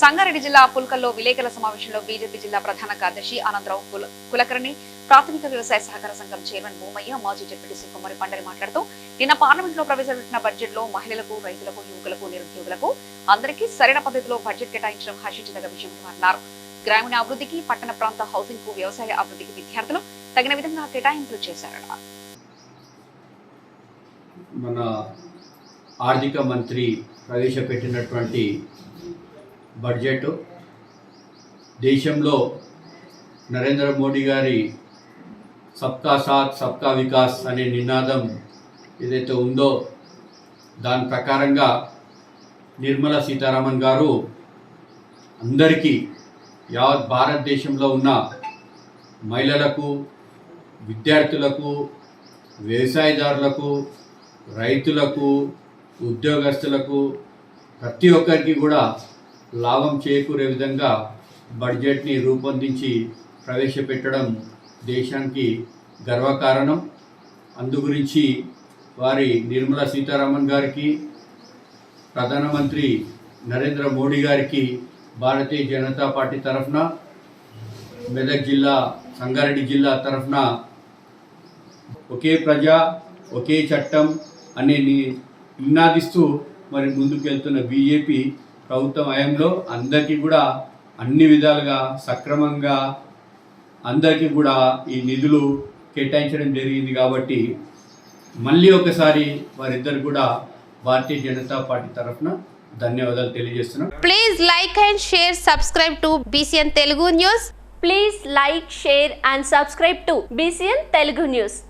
సంగారెడ్డి జిల్లా పుల్కల్లో విలేకరుల సమావేశంలో బీజేపీ జిల్లా ప్రధాన కార్యదర్శి అనంతరావు కులకర్ణి ప్రాథమిక వ్యవసాయ సహకార సంఘం చైర్మన్ భూమయ్య మాజీ డిప్యూటీ కుమారి పండరి మాట్లాడుతూ నిన్న పార్లమెంట్లో ప్రవేశపెట్టిన బడ్జెట్లో మహిళలకు రైతులకు యువకులకు నిరుద్యోగులకు అందరికీ సరైన పద్ధతిలో బడ్జెట్ కేటాయించడం హర్షించదగ్గ విషయం అన్నారు. గ్రామీణ అభివృద్ధికి పట్టణ ప్రాంత హౌసింగ్కు వ్యవసాయ అభివృద్ధికి విద్యార్థులు తగిన విధంగా కేటాయింపులు చేశారన్నారు. మన ఆర్థిక మంత్రి ప్రవేశపెట్టినటువంటి బడ్జెట్. దేశంలో నరేంద్ర మోడీ గారి సబ్కా సాత్ సబ్కా వికాస్ అనే నినాదం ఏదైతే ఉందో దాని ప్రకారంగా నిర్మలా సీతారామన్ గారు అందరికీ యావత్ భారతదేశంలో ఉన్న మహిళలకు విద్యార్థులకు వ్యవసాయదారులకు రైతులకు ఉద్యోగస్తులకు ప్రతి ఒక్కరికి కూడా లాభం చేకూరే విధంగా బడ్జెట్ని రూపొందించి ప్రవేశపెట్టడం దేశానికి గర్వకారణం. అందుగురించి వారి నిర్మలా సీతారామన్ గారికి ప్రధానమంత్రి నరేంద్ర మోడీ గారికి భారతీయ జనతా పార్టీ తరఫున మెదక్ జిల్లా సంగారెడ్డి జిల్లా తరఫున ఒకే ప్రజ ఒకే చట్టం అనే ని- నినాదిస్తూ మరి ముందుకు వెళ్తున్న బీజేపీ ప్రభుత్వం హయాంలో అందరికీ కూడా అన్ని విధాలుగా సక్రమంగా అందరికీ కూడా ఈ నిధులు కేటాయించడం జరిగింది కాబట్టి మళ్ళీ ఒకసారి వారిద్దరు కూడా భారతీయ జనతా పార్టీ తరఫున ధన్యవాదాలు తెలియజేస్తున్నాం. Please like and share subscribe to BCN Telugu news please like share and subscribe to BCN Telugu news